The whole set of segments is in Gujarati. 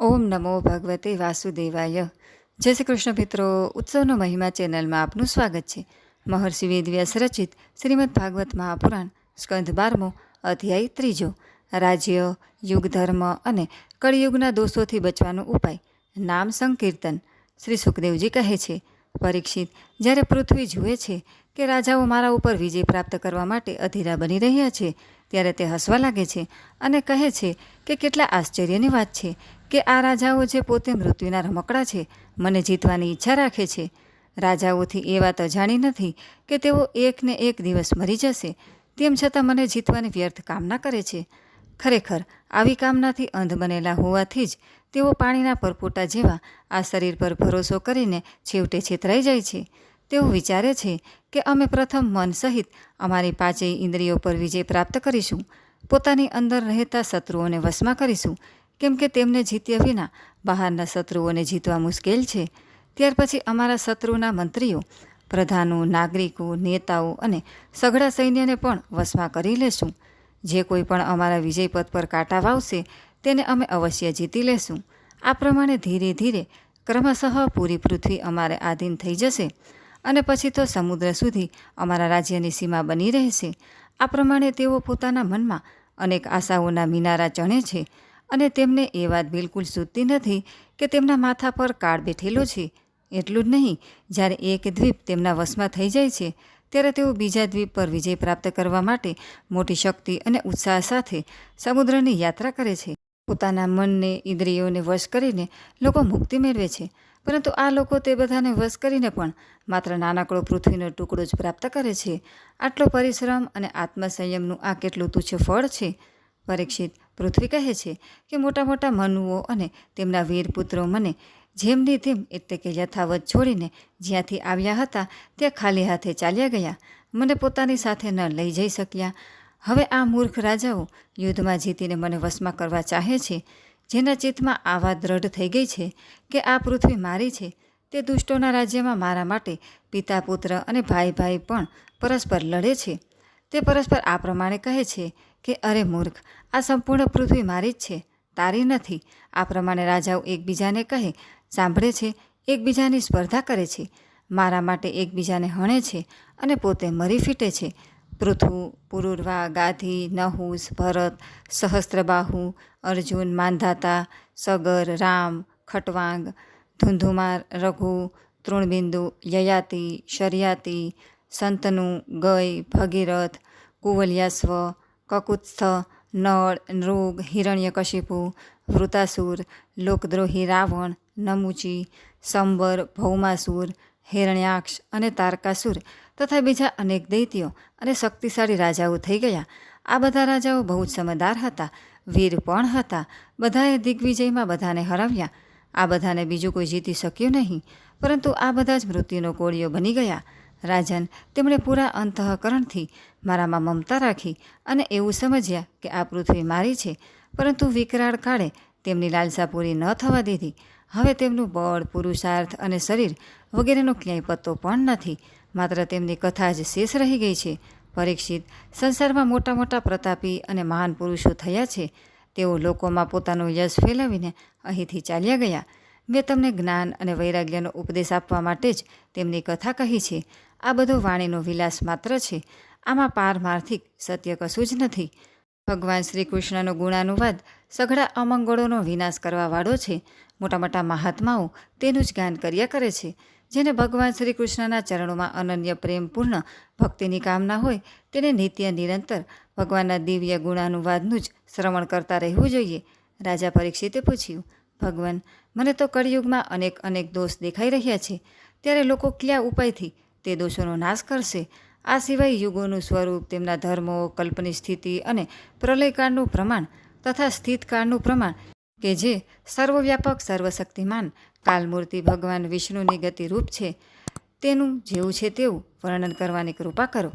ઓમ નમો ભગવતે વાસુદેવાય. જય શ્રી કૃષ્ણ મિત્રો, ઉત્સવનો મહિમા ચેનલમાં આપનું સ્વાગત છે. મહર્ષિ વેદવ્યાસ રચિત શ્રીમદ ભાગવત મહાપુરાણ સ્કંધ બારમો, અધ્યાય ત્રીજો. રાજ્ય, યુગ ધર્મ અને કળિયુગના દોષોથી બચવાનો ઉપાય. નામ સંકીર્તન. શ્રી સુખદેવજી કહે છે, પરીક્ષિત, જ્યારે પૃથ્વી જુએ છે કે રાજાઓ મારા ઉપર વિજય પ્રાપ્ત કરવા માટે અધીરા બની રહ્યા છે, ત્યારે તે હસવા લાગે છે અને કહે છે કે કેટલા આશ્ચર્યની વાત છે કે આ રાજાઓ જે પોતે મૃત્યુના રમકડા છે, મને જીતવાની ઈચ્છા રાખે છે. રાજાઓથી એ વાત અજાણી નથી કે તેઓ એકને એક દિવસ મરી જશે, તેમ છતાં મને જીતવાની વ્યર્થ કામના કરે છે. ખરેખર, આવી કામનાથી અંધ બનેલા હોવાથી જ તેઓ પાણીના પરપોટા જેવા આ શરીર પર ભરોસો કરીને છેવટે છેતરાઈ જાય છે. તેઓ વિચારે છે કે અમે પ્રથમ મન સહિત અમારી પાંચેય ઇન્દ્રિયો પર વિજય પ્રાપ્ત કરીશું. પોતાની અંદર રહેતા શત્રુઓને વશમાં કરીશું. કેમ કે તેમને જીત્યા વિના બહારના શત્રુઓને જીતવા મુશ્કેલ છે. ત્યાર પછી અમારા શત્રુના મંત્રીઓ, પ્રધાનો, નાગરિકો, નેતાઓ અને સઘળા સૈન્યને પણ વશમાં કરી લેશું. જે કોઈ પણ અમારા વિજયપથ પર કાંટા વાવશે, તેને અમે અવશ્ય જીતી લેશું. આ પ્રમાણે ધીરે ધીરે ક્રમશઃ પૂરી પૃથ્વી અમારે આધીન થઈ જશે અને પછી તો સમુદ્ર સુધી અમારા રાજ્યની સીમા બની રહેશે. આ પ્રમાણે તેઓ પોતાના મનમાં અનેક આશાઓના મિનારા ચણે છે. અને તેમને એ વાત બિલકુલ સૂચતી નથી કે તેમના માથા પર કાળ બેઠેલો છે. એટલું જ નહીં, જ્યારે એક દ્વીપ તેમના વશમાં થઈ જાય છે, ત્યારે તેઓ બીજા દ્વીપ પર વિજય પ્રાપ્ત કરવા માટે મોટી શક્તિ અને ઉત્સાહ સાથે સમુદ્રની યાત્રા કરે છે. પોતાના મનને, ઇન્દ્રિયોને વશ કરીને લોકો મુક્તિ મેળવે છે, પરંતુ આ લોકો તે બધાને વશ કરીને પણ માત્ર નાનકડો પૃથ્વીનો ટુકડો જ પ્રાપ્ત કરે છે. આટલો પરિશ્રમ અને આત્મસંયમનું આ કેટલું તુચ્છ ફળ છે? પરીક્ષિત પૃથ્વી કહે છે કે મોટા મોટા મનુઓ અને તેમના વીરપુત્રો મને જેમની તેમ એટલે કે યથાવત છોડીને જ્યાંથી આવ્યા હતા, ત્યાં ખાલી હાથે ચાલ્યા ગયા. મને પોતાની સાથે ન લઈ જઈ શક્યા. હવે આ મૂર્ખ રાજાઓ યુદ્ધમાં જીતીને મને વશમાં કરવા ચાહે છે, જેના ચિત્તમાં આવા દ્રઢ થઈ ગઈ છે કે આ પૃથ્વી મારી છે. તે દુષ્ટોના રાજ્યમાં મારા માટે પિતા પુત્ર અને ભાઈ ભાઈ પણ પરસ્પર લડે છે. તે પરસ્પર આ પ્રમાણે કહે છે કે, અરે મૂર્ખ, આ સંપૂર્ણ પૃથ્વી મારી જ છે, તારી નથી. આ પ્રમાણે રાજાઓ એકબીજાને કહે, સાંભળે છે, એકબીજાની સ્પર્ધા કરે છે, મારા માટે એકબીજાને હણે છે અને પોતે મરી ફીટે છે. પૃથુ, પુરુરવા, ગાધી, નહુસ, ભરત, સહસ્ત્રબાહુ, અર્જુન માંધાતા સગર, રામ, ખટવાંગ, ધુંધુમાર, રઘુ, તૃણબિંદુ, યયાતિ, શરિયાતી સંતનુ ગય ભગીરથ કુવલ્યાસ્વ કકુત્સ્થ, નળ, નૃગ, હિરણ્યકશિપુ, વૃતાસુર, લોકદ્રોહી રાવણ, નમુચી, સંબર, ભૌમાસુર, હિરણ્યાક્ષ અને તારકાસુર તથા બીજા અનેક દૈત્યો અને શક્તિશાળી રાજાઓ થઈ ગયા. આ બધા રાજાઓ બહુ જ સમજદાર હતા, વીર પણ હતા. બધાએ દિગ્વિજયમાં બધાને હરાવ્યા. આ બધાને બીજું કોઈ જીતી શક્યું નહીં, પરંતુ આ બધા જ મૃત્યુનો કોળીઓ બની ગયા. રાજન, તેમણે પૂરા અંતઃકરણથી મારામાં મમતા રાખી અને એવું સમજ્યા કે આ પૃથ્વી મારી છે, પરંતુ વિકરાળ કાળે તેમની લાલસા પૂરી ન થવા દીધી. હવે તેમનું બળ, પુરુષાર્થ અને શરીર વગેરેનો ક્યાંય પત્તો પણ નથી. માત્ર તેમની કથા જ શેષ રહી ગઈ છે. પરીક્ષિત સંસારમાં મોટા મોટા પ્રતાપી અને મહાન પુરુષો થયા છે. તેઓ લોકોમાં પોતાનો યશ ફેલાવીને અહીંથી ચાલ્યા ગયા. મેં તમને જ્ઞાન અને વૈરાગ્યનો ઉપદેશ આપવા માટે જ તેમની કથા કહી છે. આ બધો વાણીનો વિલાસ માત્ર છે. આમાં પારમાર્થિક સત્ય કશું જ નથી. ભગવાન શ્રી કૃષ્ણનો ગુણાનુવાદ સઘળા અમંગળોનો વિનાશ કરવાવાળો છે. મોટા મોટા મહાત્માઓ તેનું જ ગાન કર્યા કરે છે. જેને ભગવાન શ્રી કૃષ્ણના ચરણોમાં અનન્ય પ્રેમપૂર્ણ ભક્તિની કામના હોય તેને નિત્ય નિરંતર ભગવાનના દિવ્ય ગુણાનુવાદનું જ શ્રવણ કરતા રહેવું જોઈએ. રાજા પરીક્ષિતે પૂછ્યું, ભગવાન, મને તો કળિયુગમાં અનેક અનેક દોષ દેખાઈ રહ્યા છે. ત્યારે લોકો કયા ઉપાયથી તે દોષોનો નાશ કરશે. આ સિવાય યુગોનું સ્વરૂપ, તેમના ધર્મો, કલ્પની સ્થિતિ અને પ્રલયકાળનું પ્રમાણ તથા સ્થિતકાળનું પ્રમાણ કે જે સર્વવ્યાપક, સર્વશક્તિમાન કાલમૂર્તિ ભગવાન વિષ્ણુની ગતિરૂપ છે. તેનું જેવું છે તેવું વર્ણન કરવાની કૃપા કરો.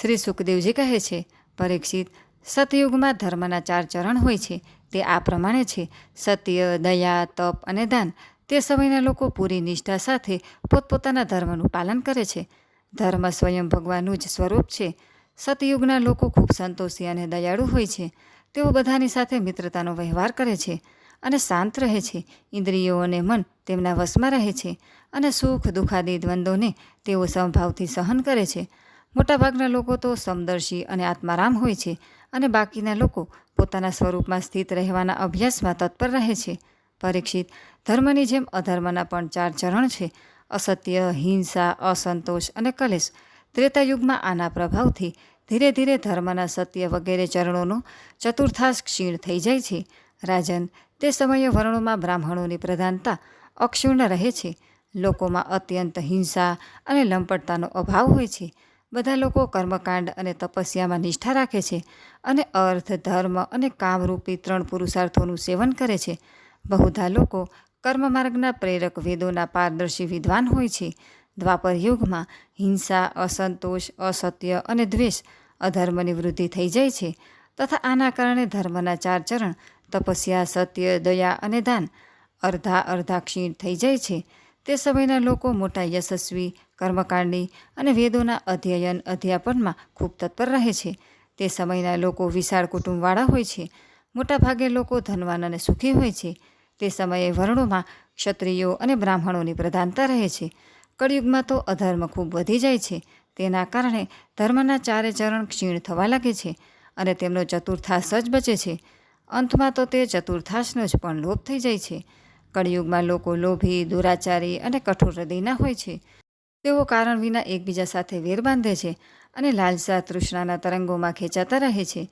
શ્રી સુખદેવજી કહે છે, પરીક્ષિત સતયુગમાં ધર્મના ચાર ચરણ હોય છે. તે આ પ્રમાણે છે. સત્ય, દયા, તપ અને દાન તે સમયના લોકો પૂરી નિષ્ઠા સાથે પોતપોતાના ધર્મનું પાલન કરે છે. ધર્મ સ્વયં ભગવાનનું જ સ્વરૂપ છે. સતયુગના લોકો ખૂબ સંતોષી અને દયાળુ હોય છે. તેઓ બધાની સાથે મિત્રતાનો વ્યવહાર કરે છે અને શાંત રહે છે. ઇન્દ્રિયો અને મન તેમના વશમાં રહે છે અને સુખ દુઃખાદી દ્વંદ્વોને તેઓ સમભાવથી સહન કરે છે. મોટાભાગના લોકો તો સમદર્શી અને આત્મારામ હોય છે અને બાકીના લોકો પોતાના સ્વરૂપમાં સ્થિત રહેવાના અભ્યાસમાં તત્પર રહે છે. પરીક્ષિત. ધર્મની જેમ અધર્મના પણ ચાર ચરણ છે. અસત્ય, હિંસા, અસંતોષ અને કલેશ. ત્રેતાયુગમાં આના પ્રભાવથી ધીરે ધીરે ધર્મના સત્ય વગેરે ચરણોનો ચતુર્થાશ ક્ષીણ થઈ જાય છે. રાજન, તે સમયે વર્ણોમાં બ્રાહ્મણોની પ્રધાનતા અક્ષુણ્ણ રહે છે. લોકોમાં અત્યંત હિંસા અને લંપટતાનો અભાવ હોય છે. બધા લોકો કર્મકાંડ અને તપસ્યામાં નિષ્ઠા રાખે છે અને અર્થ, ધર્મ અને કામરૂપી ત્રણ પુરુષાર્થોનું સેવન કરે છે. બહુધા લોકો કર્મમાર્ગના પ્રેરક વેદોના પારદર્શી વિદ્વાન હોય છે. દ્વાપર યુગમાં હિંસા, અસંતોષ, અસત્ય અને દ્વેષ અધર્મની વૃદ્ધિ થઈ જાય છે તથા આના કારણે ધર્મના ચાર ચરણ તપસ્યા, સત્ય, દયા અને દાન અર્ધા અર્ધા ક્ષીણ થઈ જાય છે. તે સમયના લોકો મોટા યશસ્વી, કર્મકાંડી અને વેદોના અધ્યયન અધ્યાપનમાં ખૂબ તત્પર રહે છે. તે સમયના લોકો વિશાળ કુટુંબવાળા હોય છે. મોટાભાગે લોકો ધનવાન અને સુખી હોય છે. તે સમયે વર્ણોમાં ક્ષત્રિયો અને બ્રાહ્મણોની પ્રધાનતા રહે છે. કળિયુગમાં તો અધર્મ ખૂબ વધી જાય છે. તેના કારણે ધર્મના ચારે ચરણ ક્ષીણ થવા લાગે છે અને તેમનો ચતુર્થાસ જ બચે છે. અંતમાં તો તે ચતુર્થાશનો જ પણ લોપ થઈ જાય છે. કળિયુગમાં લોકો લોભી, દુરાચારી અને કઠોર હૃદયના હોય છે. તેઓ કારણ વિના એકબીજા સાથે વેર બાંધે છે અને લાલસા તૃષ્ણાના તરંગોમાં ખેંચાતા રહે છે.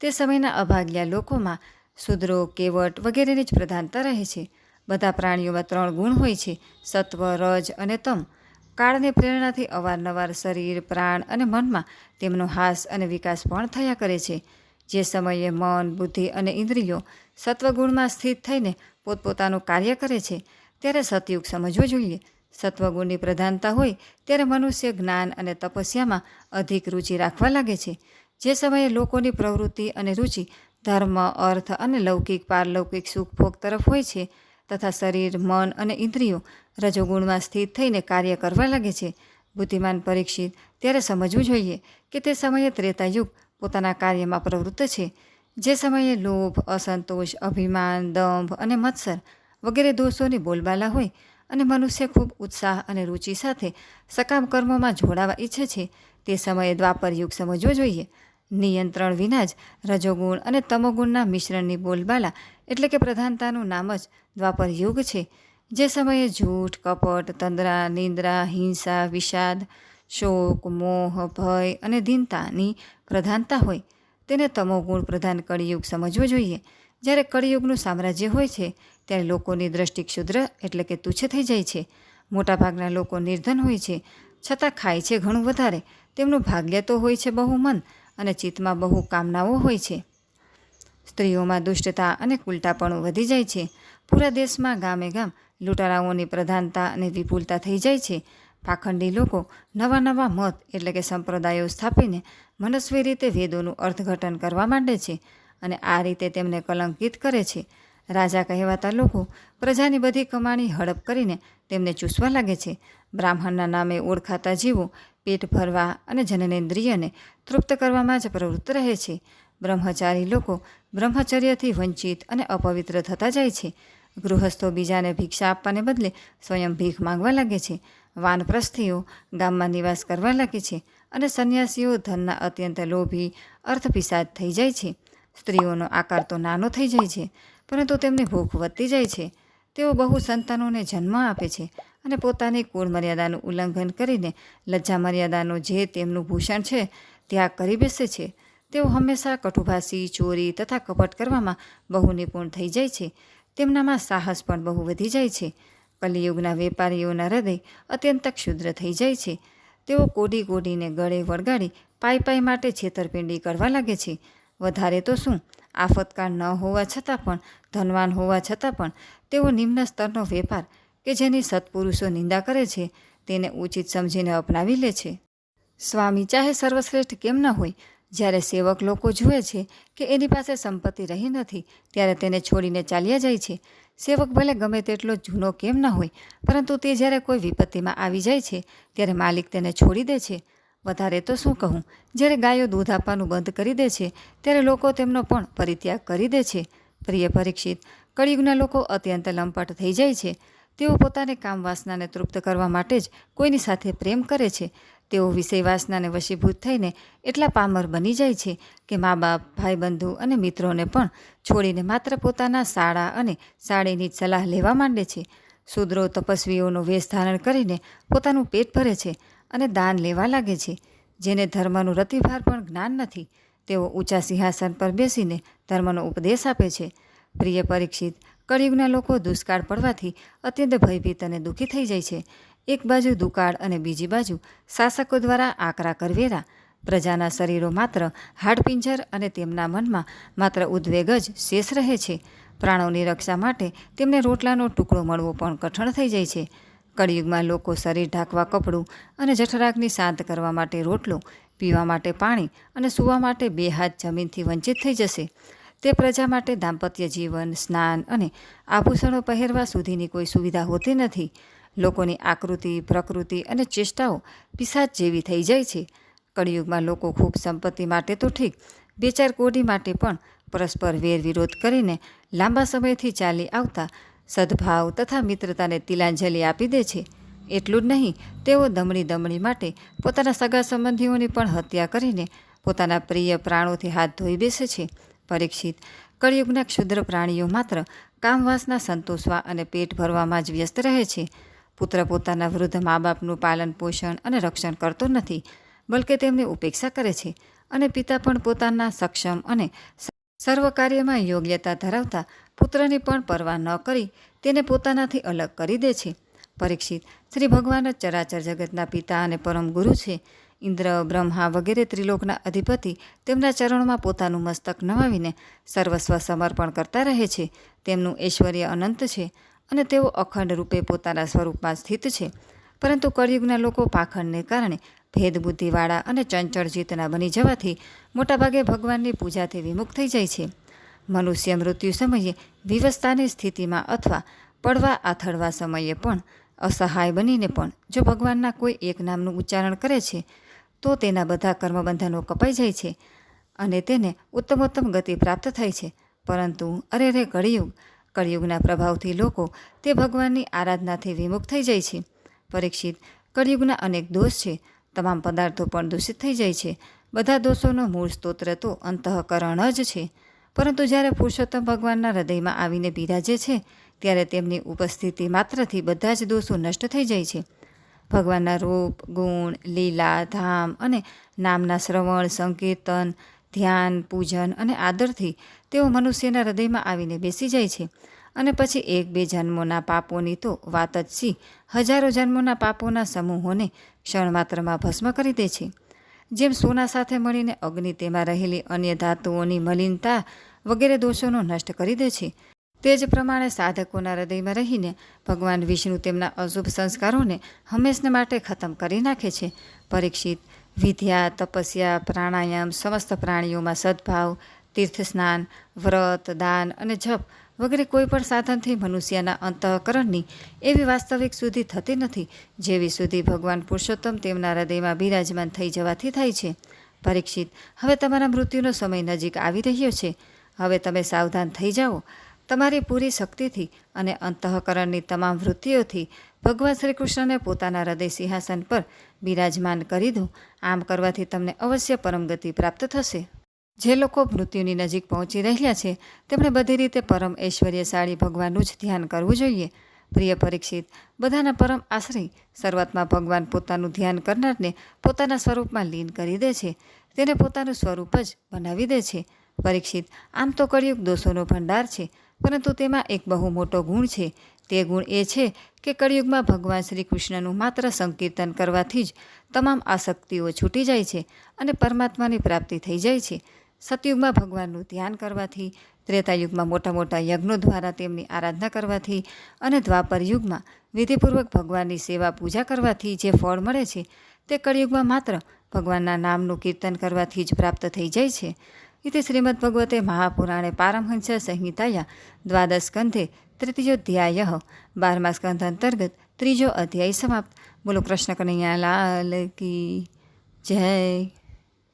તે સમયના અભાગ્યા લોકોમાં શુદ્રો કેવટ વગેરેની જ પ્રધાનતા રહે છે. બધા પ્રાણીઓમાં ત્રણ ગુણ હોય છે. સત્વ, રજ અને તમ. કાળને પ્રેરણાથી અવારનવાર શરીર, પ્રાણ અને મનમાં તેમનો હાસ અને વિકાસ પણ થયા કરે છે. જે સમયે મન, બુદ્ધિ અને ઇન્દ્રિયો સત્વગુણમાં સ્થિત થઈને પોતપોતાનું કાર્ય કરે છે, ત્યારે સતયુગ સમજવો જોઈએ. સત્વગુણની પ્રધાનતા હોય, ત્યારે મનુષ્ય જ્ઞાન અને તપસ્યામાં અધિક રુચિ રાખવા લાગે છે. જે સમયે લોકોની પ્રવૃત્તિ અને રુચિ ધર્મ, અર્થ અને લૌકિક, પારલૌકિક સુખ ભોગ તરફ હોય છે તથા શરીર, મન અને ઇન્દ્રિયો રજોગુણમાં સ્થિત થઈને કાર્ય કરવા લાગે છે. બુદ્ધિમાન પરીક્ષિત ત્યારે સમજવું જોઈએ કે તે સમયે ત્રેતાયુગ પોતાના કાર્યમાં પ્રવૃત્ત છે. જે સમયે લોભ, અસંતોષ, અભિમાન, દંભ અને મત્સર વગેરે દોષોની બોલબાલા હોય અને મનુષ્ય ખૂબ ઉત્સાહ અને રુચિ સાથે સકામ કર્મોમાં જોડાવા ઈચ્છે છે તે સમયે દ્વાપર યુગ સમજવો જોઈએ નિયંત્રણ વિના જ રજોગુણ અને તમોગુણના મિશ્રણની બોલબાલા એટલે કે પ્રધાનતાનું નામ જ દ્વાપર યુગ છે, જે સમયે જૂઠ, કપટ, તંદ્રા, નિંદ્રા, હિંસા, વિષાદ, શોક, મોહ, ભય અને દીનતાની પ્રધાનતા હોય, તેને તમોગુણ પ્રધાન કળિયુગ સમજવો જોઈએ. જ્યારે કળિયુગનું સામ્રાજ્ય હોય છે, ત્યારે લોકોની દ્રષ્ટિ ક્ષુદ્ર એટલે કે તુચ્છ થઈ જાય છે. મોટાભાગના લોકો નિર્ધન હોય છે, છતાં ખાય છે ઘણું વધારે. તેમનું ભાગ્ય તો હોય છે બહુ મન અને ચિત્તમાં બહુ કામનાઓ હોય છે. સ્ત્રીઓમાં દુષ્ટતા અને કુલટાપણું વધી જાય છે. પૂરા દેશમાં ગામે ગામ લૂંટારાઓની પ્રધાનતા અને વિપુલતા થઈ જાય છે. પાખંડી લોકો નવા નવા મત એટલે કે સંપ્રદાયો સ્થાપીને મનસ્વી રીતે વેદોનું અર્થઘટન કરવા માંડે છે અને આ રીતે તેમને કલંકિત કરે છે. રાજા કહેવાતા લોકો પ્રજાની બધી કમાણી હડપ કરીને તેમને ચૂસવા લાગે છે. બ્રાહ્મણના નામે ઓળખાતા જીવો પેટ ભરવા અને જનનેન્દ્રિયને તૃપ્ત કરવામાં જ પ્રવૃત્ત રહે છે. બ્રહ્મચારી લોકો બ્રહ્મચર્યથી વંચિત અને અપવિત્ર થતા જાય છે. ગૃહસ્થો બીજાને ભિક્ષા આપવાને બદલે સ્વયં ભીખ માંગવા લાગે છે. વાનપ્રસ્થીઓ ગામમાં નિવાસ કરવા લાગે છે અને સંન્યાસીઓ ધનના અત્યંત લોભી અર્થપિસાદ થઈ જાય છે. સ્ત્રીઓનો આકાર તો નાનો થઈ જાય છે. પરંતુ તેમની ભૂખ વધતી જાય છે. તેઓ બહુ સંતાનોને જન્મ આપે છે અને પોતાની કુળ મર્યાદાનું ઉલ્લંઘન કરીને લજ્જા મર્યાદાનું જે તેમનું ભૂષણ છે, ત્યાગ કરી બેસે છે. તેઓ હંમેશા કટુભાષી ચોરી તથા કપટ કરવામાં બહુ નિપુણ થઈ જાય છે. તેમનામાં સાહસ પણ બહુ વધી જાય છે. કલિયુગના વેપારીઓના હૃદય અત્યંત ક્ષુદ્ર થઈ જાય છે. તેઓ કોડી કોડીને ગળે વળગાડી પાઈ પાઈ માટે છેતરપિંડી કરવા લાગે છે. વધારે તો શું? આફતકાળ ન હોવા છતાં પણ, ધનવાન હોવા છતાં પણ, તેઓ નિમ્ન સ્તરનો વેપાર કે જેની સત્પુરુષો નિંદા કરે છે, તેને ઉચિત સમજીને અપનાવી લે છે. સ્વામી ચાહે સર્વશ્રેષ્ઠ કેમ ન હોય, જ્યારે સેવક લોકો જુએ છે કે એની પાસે સંપત્તિ રહી નથી, ત્યારે તેને છોડીને ચાલ્યા જાય છે. સેવક ભલે ગમે તેટલો જૂનો કેમ ન હોય, પરંતુ તે જ્યારે કોઈ વિપત્તિમાં આવી જાય છે, ત્યારે માલિક તેને છોડી દે છે. વધારે તો શું કહું? જ્યારે ગાયો દૂધ આપવાનું બંધ કરી દે છે, ત્યારે લોકો તેમનો પણ પરિત્યાગ કરી દે છે. પ્રિય પરીક્ષિત, કળિયુગના લોકો અત્યંત લંપટ થઈ જાય છે. તેઓ પોતાને કામ વાસનાને તૃપ્ત કરવા માટે જ કોઈની સાથે પ્રેમ કરે છે. તેઓ વિષય વાસનાને વશીભૂત થઈને એટલા પામર બની જાય છે કે મા બાપ ભાઈબંધુ અને મિત્રોને પણ છોડીને માત્ર પોતાના શાળા અને શાળીની જ સલાહ લેવા માંડે છે. શૂદ્રો તપસ્વીઓનો વેશ ધારણ કરીને પોતાનું પેટ ભરે છે. અને દાન લેવા લાગે છે. જેને ધર્મનું રતિભાર પણ જ્ઞાન નથી, તેઓ ઊંચા સિંહાસન પર બેસીને ધર્મનો ઉપદેશ આપે છે. પ્રિય પરીક્ષિત, કળિયુગના લોકો દુષ્કાળ પડવાથી અત્યંત ભયભીત અને દુઃખી થઈ જાય છે. એક બાજુ દુકાળ અને બીજી બાજુ શાસકો દ્વારા આકરા કરવેરા. પ્રજાના શરીરો માત્ર હાડપિંજર અને તેમના મનમાં માત્ર ઉદ્વેગ જ શેષ રહે છે. પ્રાણોની રક્ષા માટે તેમને રોટલાનો ટુકડો મળવો પણ કઠણ થઈ જાય છે. કળિયુગમાં લોકો શરીર ઢાંકવા કપડું અને જઠરાગની શાંત કરવા માટે રોટલો, પીવા માટે પાણી અને સૂવા માટે બે હાથ જમીનથી વંચિત થઈ જશે. તે પ્રજા માટે દાંપત્ય જીવન, સ્નાન અને આભૂષણો પહેરવા સુધીની કોઈ સુવિધા હોતી નથી. લોકોની આકૃતિ, પ્રકૃતિ અને ચેષ્ટાઓ પિસાચ જેવી થઈ જાય છે. કળિયુગમાં લોકો ખૂબ સંપત્તિ માટે તો ઠીક, બે ચાર કોડી માટે પણ પરસ્પર વેર વિરોધ કરીને લાંબા સમયથી ચાલી આવતા સદભાવ તથા મિત્રતાને તિલાંજલિ આપી દે છે. એટલું જ નહીં, તેઓ દમણી દમણી માટે પોતાના સગા સંબંધીઓની પણ હત્યા કરીને પોતાના પ્રિય પ્રાણોથી હાથ ધોઈ બેસે છે. પરીક્ષિત કળિયુગના ક્ષુદ્ર પ્રાણીઓ માત્ર કામવાસના સંતોષવા અને પેટ ભરવામાં જ વ્યસ્ત રહે છે. પુત્ર પોતાના વૃદ્ધ મા બાપનું પાલન, પોષણ અને રક્ષણ કરતો નથી, બલકે તેમની ઉપેક્ષા કરે છે અને પિતા પણ પોતાના સક્ષમ અને સર્વ કાર્યમાં યોગ્યતા ધરાવતા પુત્રની પણ પરવા ન કરી તેને પોતાનાથી અલગ કરી દે છે. પરીક્ષિત શ્રી ભગવાન જ ચરાચર જગતના પિતા અને પરમ ગુરુ છે. ઇન્દ્ર, બ્રહ્મા વગેરે ત્રિલોકના અધિપતિ તેમના ચરણોમાં પોતાનું મસ્તક નમાવીને સર્વસ્વ સમર્પણ કરતા રહે છે. તેમનું ઐશ્વર્ય અનંત છે અને તેઓ અખંડ રૂપે પોતાના સ્વરૂપમાં સ્થિત છે. પરંતુ કળિયુગના લોકો પાખંડને કારણે ભેદબુદ્ધિવાળા અને ચંચળ જીતના બની જવાથી મોટાભાગે ભગવાનની પૂજાથી વિમુખ થઈ જાય છે. મનુષ્ય મૃત્યુ સમયે વિવસ્થાની સ્થિતિમાં અથવા પડવા આથડવા સમયે પણ અસહાય બનીને પણ જો ભગવાનના કોઈ એક નામનું ઉચ્ચારણ કરે છે, તો તેના બધા કર્મબંધનો કપાઈ જાય છે અને તેને ઉત્તમોત્તમ ગતિ પ્રાપ્ત થાય છે. પરંતુ અરે રે કળિયુગ, કળિયુગના પ્રભાવથી લોકો તે ભગવાનની આરાધનાથી વિમુખ થઈ જાય છે. પરીક્ષિત કળિયુગના અનેક દોષ છે. તમામ પદાર્થો પણ દૂષિત થઈ જાય છે. બધા દોષોનો મૂળ સ્તોત્ર તો અંતઃકરણ જ છે. પરંતુ જ્યારે પુરુષોત્તમ ભગવાનના હૃદયમાં આવીને બિરાજે છે, ત્યારે તેમની ઉપસ્થિતિ માત્રથી બધા જ દોષો નષ્ટ થઈ જાય છે. ભગવાનના રૂપ, ગુણ, લીલા, ધામ અને નામના શ્રવણ, સંકીર્તન, ધ્યાન, પૂજન અને આદરથી તેઓ મનુષ્યના હૃદયમાં આવીને બેસી જાય છે. અને પછી એક બે જન્મોના પાપોની તો વાત જ સી હજારો જન્મોના પાપોના સમૂહોને ક્ષણ માત્રમાં ભસ્મ કરી દે છે. જેમ સોના સાથે મળીને અગ્નિ તેમાં રહેલી અન્ય ધાતુઓની મલિનતા વગેરે દોષોનો નષ્ટ કરી દે છે. તે જ પ્રમાણે સાધકોના હૃદયમાં રહીને ભગવાન વિષ્ણુ તેમના અશુભ સંસ્કારોને હંમેશને માટે ખતમ કરી નાખે છે. પરીક્ષિત, વિદ્યા, તપસ્યા, પ્રાણાયામ, સમસ્ત પ્રાણીઓમાં સદભાવ તીર્થ સ્નાન વ્રત, દાન અને જપ વગેરે કોઈ પણ સાધનથી મનુષ્યના અંતઃકરણની એવી વાસ્તવિક સુધી થતી નથી, જેવી સુધી ભગવાન પુરુષોત્તમ તેમના હૃદયમાં બિરાજમાન થઈ જવાથી થાય છે. પરીક્ષિત, હવે તમારા મૃત્યુનો સમય નજીક આવી રહ્યો છે. હવે તમે સાવધાન થઈ જાઓ. તમારી પૂરી શક્તિથી અને અંતઃકરણની તમામ વૃત્તિઓથી ભગવાન શ્રી કૃષ્ણને પોતાના હૃદય સિંહાસન પર બિરાજમાન કરી દો. આમ કરવાથી તમને અવશ્ય પરમગતિ પ્રાપ્ત થશે. જે લોકો મૃત્યુની નજીક પહોંચી રહ્યા છે, તેમણે બધી રીતે પરમ ઐશ્વર્યશાળી ભગવાનનું જ ધ્યાન કરવું જોઈએ. પ્રિય પરીક્ષિત, બધાના પરમ આશ્રય શરૂઆતમાં ભગવાન પોતાનું ધ્યાન કરનારને પોતાના સ્વરૂપમાં લીન કરી દે છે. તેને પોતાનું સ્વરૂપ જ બનાવી દે છે. પરીક્ષિત, આમ તો કળિયુગ દોષોનો ભંડાર છે, પરંતુ તેમાં એક બહુ મોટો ગુણ છે. તે ગુણ એ છે કે કળિયુગમાં ભગવાન શ્રી કૃષ્ણનું માત્ર સંકીર્તન કરવાથી જ તમામ આસક્તિઓ છૂટી જાય છે અને પરમાત્માની પ્રાપ્તિ થઈ જાય છે. સતયુગમાં ભગવાનનું ધ્યાન કરવાથી, ત્રેતાયુગમાં મોટા મોટા યજ્ઞો દ્વારા તેમની આરાધના કરવાથી અને દ્વાપર યુગમાં વિધિપૂર્વક ભગવાનની સેવા પૂજા કરવાથી જે ફળ મળે છે, તે કળિયુગમાં માત્ર ભગવાનના નામનું કીર્તન કરવાથી જ પ્રાપ્ત થઈ જાય છે. ઇતિ શ્રીમદ ભગવતે મહાપુરાણે પારમહંસ સંહિતાયા દ્વાદશ સ્કંધે તૃતીયોધ્યાય બારમા સ્કંધ અંતર્ગત ત્રીજો અધ્યાય સમાપ્ત. બોલો કૃષ્ણ કનૈયા લાલ કી જય.